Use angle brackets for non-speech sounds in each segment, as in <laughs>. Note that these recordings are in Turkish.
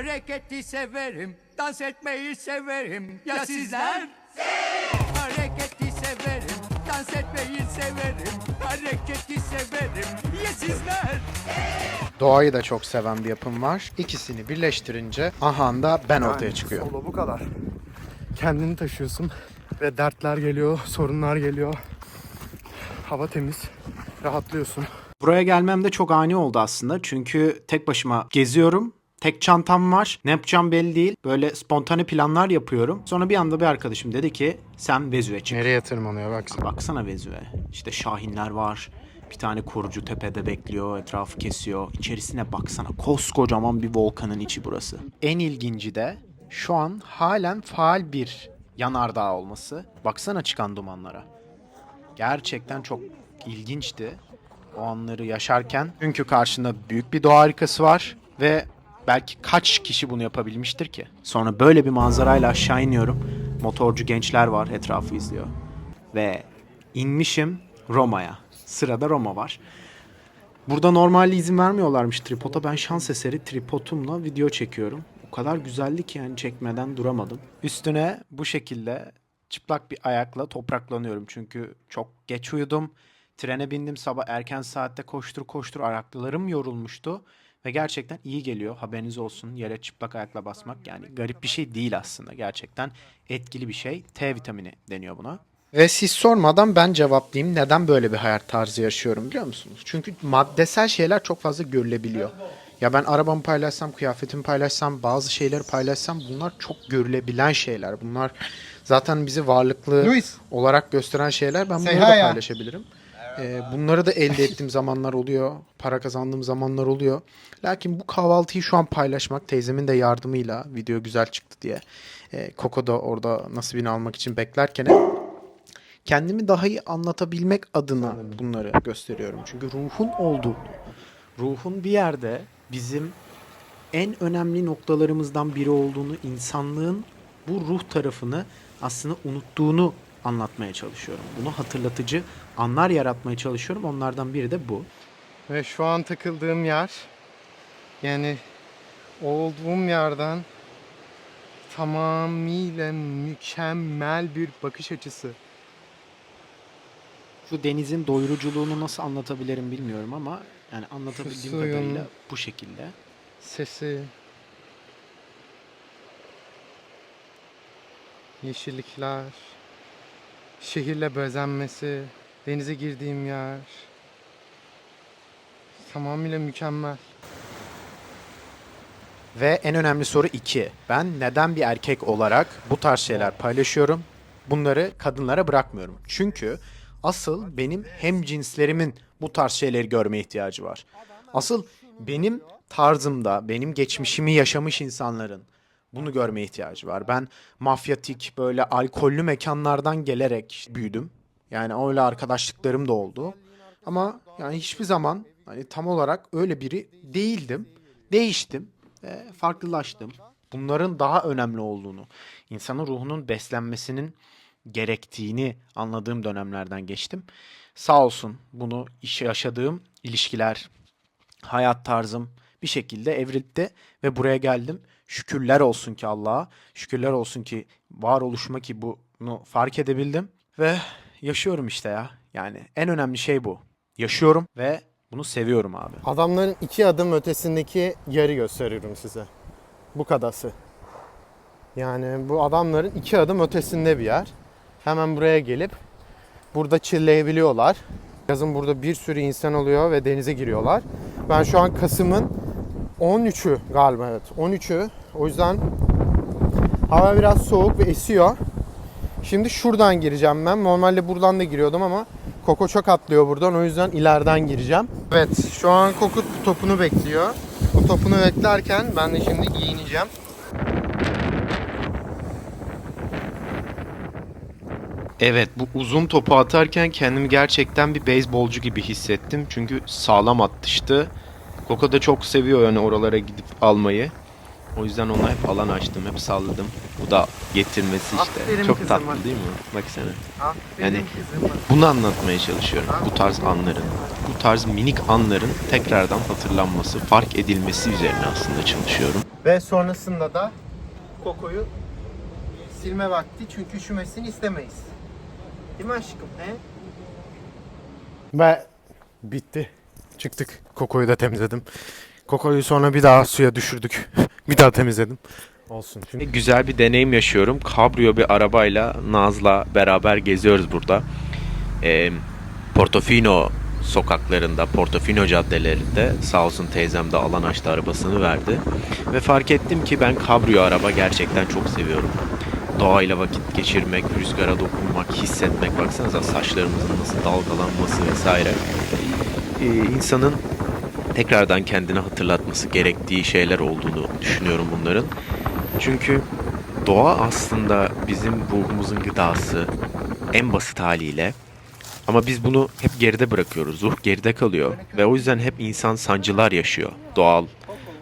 Hareketi severim, dans etmeyi severim. Ya sizler? Hareketi severim, dans etmeyi severim. Hareketi severim. Ya sizler? Doğayı da çok seven bir yapım var. İkisini birleştirince ahanda ben ortaya çıkıyor. Solo bu kadar. Kendini taşıyorsun ve dertler geliyor, sorunlar geliyor. Hava temiz, rahatlıyorsun. Buraya gelmem de çok ani oldu aslında. Çünkü tek başıma geziyorum. Tek çantam var. Ne yapacağım belli değil. Böyle spontane planlar yapıyorum. Sonra bir anda bir arkadaşım dedi ki sen Vezü'ye çık. Nereye tırmanıyor baksana. Baksana Vezü'ye. İşte şahinler var. Bir tane korucu tepede bekliyor, etrafı kesiyor. İçerisine baksana. Koskocaman bir volkanın içi burası. En ilginci de şu an halen faal bir yanardağ olması. Baksana çıkan dumanlara. Gerçekten çok ilginçti o anları yaşarken. Çünkü karşında büyük bir doğa harikası var ve belki kaç kişi bunu yapabilmiştir ki? Sonra böyle bir manzarayla aşağı iniyorum. Motorcu gençler var etrafı izliyor. Ve inmişim Roma'ya. Sırada Roma var. Burada normalde izin vermiyorlarmış tripoda. Ben şans eseri tripodumla video çekiyorum. O kadar güzeldi ki yani çekmeden duramadım. Üstüne bu şekilde çıplak bir ayakla topraklanıyorum. Çünkü çok geç uyudum. Trene bindim sabah erken saatte koştur koştur ayaklarım yorulmuştu. Ve gerçekten iyi geliyor. Haberiniz olsun yere çıplak ayakla basmak. Yani garip bir şey değil aslında. Gerçekten etkili bir şey. T vitamini deniyor buna. Ve siz sormadan ben cevaplayayım neden böyle bir hayat tarzı yaşıyorum biliyor musunuz? Çünkü maddesel şeyler çok fazla görülebiliyor. Ya ben arabamı paylaşsam, kıyafetimi paylaşsam, bazı şeyleri paylaşsam bunlar çok görülebilen şeyler. Bunlar zaten bizi varlıklı Luis. olarak gösteren şeyler. Ben Say bunları da hi ya. paylaşabilirim. Ee, bunları da elde ettiğim zamanlar oluyor. Para kazandığım zamanlar oluyor. Lakin bu kahvaltıyı şu an paylaşmak teyzemin de yardımıyla video güzel çıktı diye. Ee, Koko da orada nasibini almak için beklerken kendimi daha iyi anlatabilmek adına bunları gösteriyorum. Çünkü ruhun olduğunu, ruhun bir yerde bizim en önemli noktalarımızdan biri olduğunu, insanlığın bu ruh tarafını aslında unuttuğunu anlatmaya çalışıyorum. Bunu hatırlatıcı anlar yaratmaya çalışıyorum. Onlardan biri de bu. Ve şu an takıldığım yer yani olduğum yerden tamamıyla mükemmel bir bakış açısı. Şu denizin doyuruculuğunu nasıl anlatabilirim bilmiyorum ama yani anlatabildiğim suyun- kadarıyla bu şekilde. Sesi, yeşillikler, şehirle bezenmesi, denize girdiğim yer tamamıyla mükemmel. Ve en önemli soru 2. Ben neden bir erkek olarak bu tarz şeyler paylaşıyorum? Bunları kadınlara bırakmıyorum. Çünkü asıl benim hem cinslerimin bu tarz şeyleri görmeye ihtiyacı var. Asıl benim tarzımda, benim geçmişimi yaşamış insanların bunu görmeye ihtiyacı var. Ben mafyatik böyle alkollü mekanlardan gelerek büyüdüm. Yani öyle arkadaşlıklarım da oldu. Ama yani hiçbir zaman hani tam olarak öyle biri değildim. Değiştim ve farklılaştım. Bunların daha önemli olduğunu, insanın ruhunun beslenmesinin gerektiğini anladığım dönemlerden geçtim. Sağ olsun bunu yaşadığım ilişkiler, hayat tarzım bir şekilde evrildi ve buraya geldim. Şükürler olsun ki Allah'a, şükürler olsun ki varoluşuma ki bunu fark edebildim ve yaşıyorum işte ya. Yani en önemli şey bu. Yaşıyorum ve bunu seviyorum abi. Adamların iki adım ötesindeki yeri gösteriyorum size. Bu kadası. Yani bu adamların iki adım ötesinde bir yer. Hemen buraya gelip burada çilleyebiliyorlar. Yazın burada bir sürü insan oluyor ve denize giriyorlar. Ben şu an Kasım'ın 13'ü galiba evet 13'ü. O yüzden hava biraz soğuk ve esiyor. Şimdi şuradan gireceğim ben. Normalde buradan da giriyordum ama Koko çok atlıyor buradan. O yüzden ileriden gireceğim. Evet şu an Koko topunu bekliyor. Bu topunu beklerken ben de şimdi giyineceğim. Evet bu uzun topu atarken kendimi gerçekten bir beyzbolcu gibi hissettim. Çünkü sağlam atıştı. Koko da çok seviyor yani oralara gidip almayı. O yüzden ona hep alan açtım, hep salladım. Bu da getirmesi işte. Aferin Çok kızıma. tatlı değil mi? Bak sana. Yani Yani bunu anlatmaya çalışıyorum. Bu tarz anların, bu tarz minik anların tekrardan hatırlanması, fark edilmesi üzerine aslında çalışıyorum. Ve sonrasında da Koko'yu silme vakti çünkü üşümesini istemeyiz. Değil mi aşkım? He? Ve bitti. Çıktık. Koko'yu da temizledim. Koko'yu sonra bir daha suya düşürdük. <laughs> bir daha temizledim. Olsun. Çünkü Güzel bir deneyim yaşıyorum. Cabrio bir arabayla Naz'la beraber geziyoruz burada. Ee, Portofino sokaklarında, Portofino caddelerinde sağ olsun teyzem de alan açtı arabasını verdi. Ve fark ettim ki ben kabrio araba gerçekten çok seviyorum. Doğayla vakit geçirmek, rüzgara dokunmak, hissetmek. Baksanıza saçlarımızın nasıl dalgalanması vesaire. Ee, insanın tekrardan kendine hatırlatması gerektiği şeyler olduğunu düşünüyorum bunların. Çünkü doğa aslında bizim ruhumuzun gıdası en basit haliyle. Ama biz bunu hep geride bırakıyoruz. Ruh geride kalıyor. Ve o yüzden hep insan sancılar yaşıyor. Doğal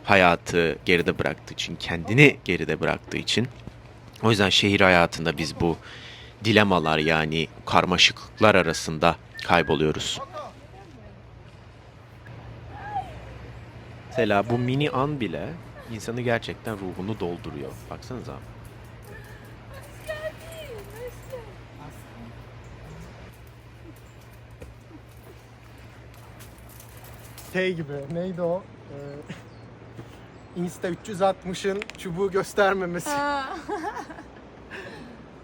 hayatı geride bıraktığı için, kendini geride bıraktığı için. O yüzden şehir hayatında biz bu dilemalar yani karmaşıklıklar arasında kayboluyoruz. Mesela bu mini an bile insanı gerçekten ruhunu dolduruyor. Baksanıza. şey gibi neydi o? Ee, Insta 360'ın çubuğu göstermemesi.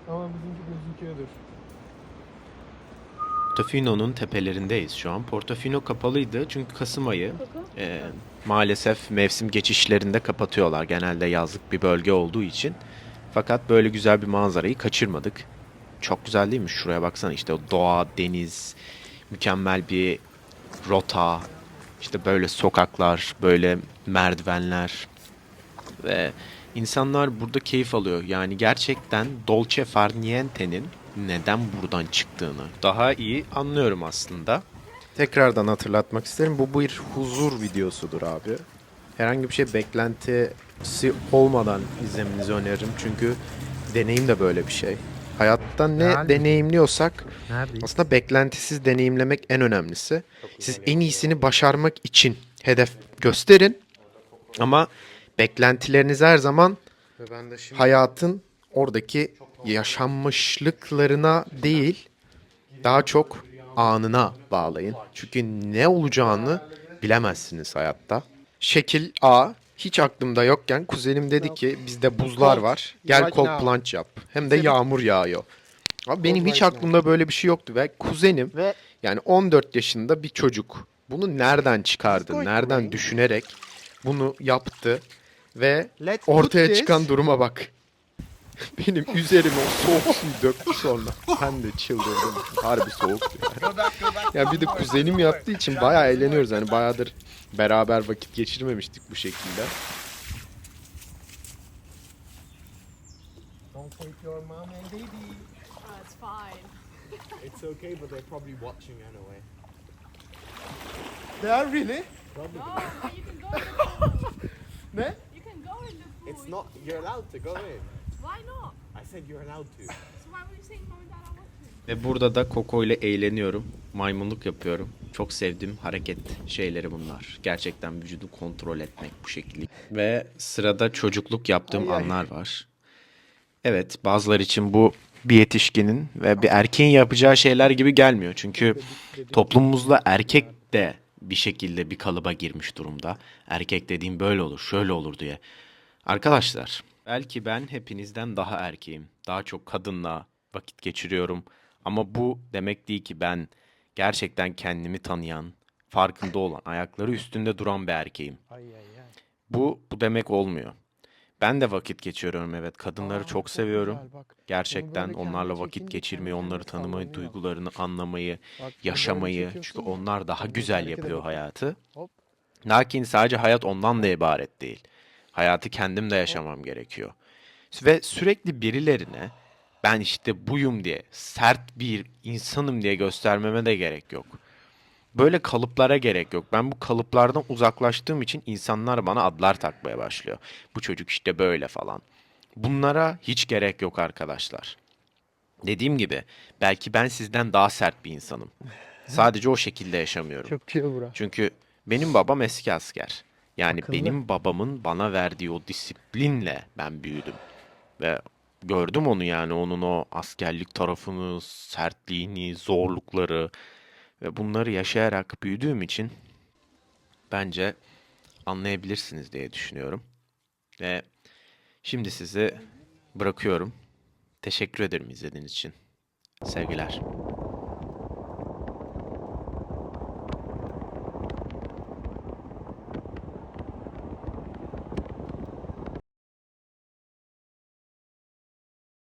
Ama bizimki gözüküyordur. Portofino'nun tepelerindeyiz şu an. Portofino kapalıydı çünkü Kasım ayı e, maalesef mevsim geçişlerinde kapatıyorlar. Genelde yazlık bir bölge olduğu için. Fakat böyle güzel bir manzarayı kaçırmadık. Çok güzel değil mi? Şuraya baksana işte o doğa, deniz, mükemmel bir rota, işte böyle sokaklar, böyle merdivenler ve insanlar burada keyif alıyor. Yani gerçekten Dolce Far Niente'nin neden buradan çıktığını daha iyi anlıyorum aslında. Tekrardan hatırlatmak isterim. Bu bir huzur videosudur abi. Herhangi bir şey beklentisi olmadan izlemenizi öneririm. Çünkü deneyim de böyle bir şey. Hayatta ne Yani- deneyimliyorsak Neredeyiz? aslında beklentisiz deneyimlemek en önemlisi. Siz en iyisini başarmak için hedef gösterin. Ama beklentileriniz her zaman Ve ben de şimdi hayatın oradaki yaşanmışlıklarına değil daha çok anına bağlayın. Çünkü ne olacağını bilemezsiniz hayatta. Şekil A hiç aklımda yokken kuzenim dedi ki bizde buzlar var. Gel cold plunge yap. Hem de yağmur yağıyor. Abi benim hiç aklımda böyle bir şey yoktu ve kuzenim yani 14 yaşında bir çocuk bunu nereden çıkardı, nereden düşünerek bunu yaptı ve ortaya çıkan duruma bak. <laughs> Benim üzerime o soğuk suyu döktü sonra. Ben de çıldırdım. Harbi soğuktu yani. Ya bir de kuzenim yaptığı için bayağı eğleniyoruz. Hani bayağıdır beraber vakit geçirmemiştik bu şekilde. Don't take your mom and baby. Oh, it's fine. It's okay, but they're probably watching anyway. They are really? No, you can go in the pool. <laughs> Ne? You can go in the pool. It's not. You're allowed to go in. Why not? I said you're allowed to. So why were you saying mom and dad are watching? Ve burada da Koko ile eğleniyorum. Maymunluk yapıyorum. Çok sevdiğim hareket şeyleri bunlar. Gerçekten vücudu kontrol etmek bu şekilde. Ve sırada çocukluk yaptığım anlar var. Evet bazıları için bu bir yetişkinin ve bir erkeğin yapacağı şeyler gibi gelmiyor. Çünkü toplumumuzda erkek de bir şekilde bir kalıba girmiş durumda. Erkek dediğim böyle olur, şöyle olur diye. Arkadaşlar, belki ben hepinizden daha erkeğim. Daha çok kadınla vakit geçiriyorum. Ama bu demek değil ki ben gerçekten kendimi tanıyan, farkında olan, ayakları üstünde duran bir erkeğim. Bu bu demek olmuyor. Ben de vakit geçiriyorum evet. Kadınları çok seviyorum. Gerçekten böyle onlarla kendini vakit çekince geçirmeyi, onları tanımayı, duygularını anlamayı, Bak, bunu böyle yaşamayı. çekiyorsun Çünkü ya, onlar daha güzel hareket yapıyor hayatı. Hop. Lakin sadece hayat ondan da ibaret değil. Hayatı kendim de yaşamam gerekiyor. Ve sürekli birilerine ben işte buyum diye, sert bir insanım diye göstermeme de gerek yok. böyle kalıplara gerek yok. Ben bu kalıplardan uzaklaştığım için insanlar bana adlar takmaya başlıyor. Bu çocuk işte böyle falan. Bunlara hiç gerek yok arkadaşlar. Dediğim gibi belki ben sizden daha sert bir insanım. <laughs> Sadece o şekilde yaşamıyorum. Çok chill bura. Çünkü benim babam eski asker. Yani Akıllı. benim babamın bana verdiği o disiplinle ben büyüdüm. Ve gördüm onu yani onun o askerlik tarafını, sertliğini, zorlukları ve bunları yaşayarak büyüdüğüm için bence anlayabilirsiniz diye düşünüyorum. Ve şimdi sizi bırakıyorum. Teşekkür ederim izlediğiniz için. Sevgiler.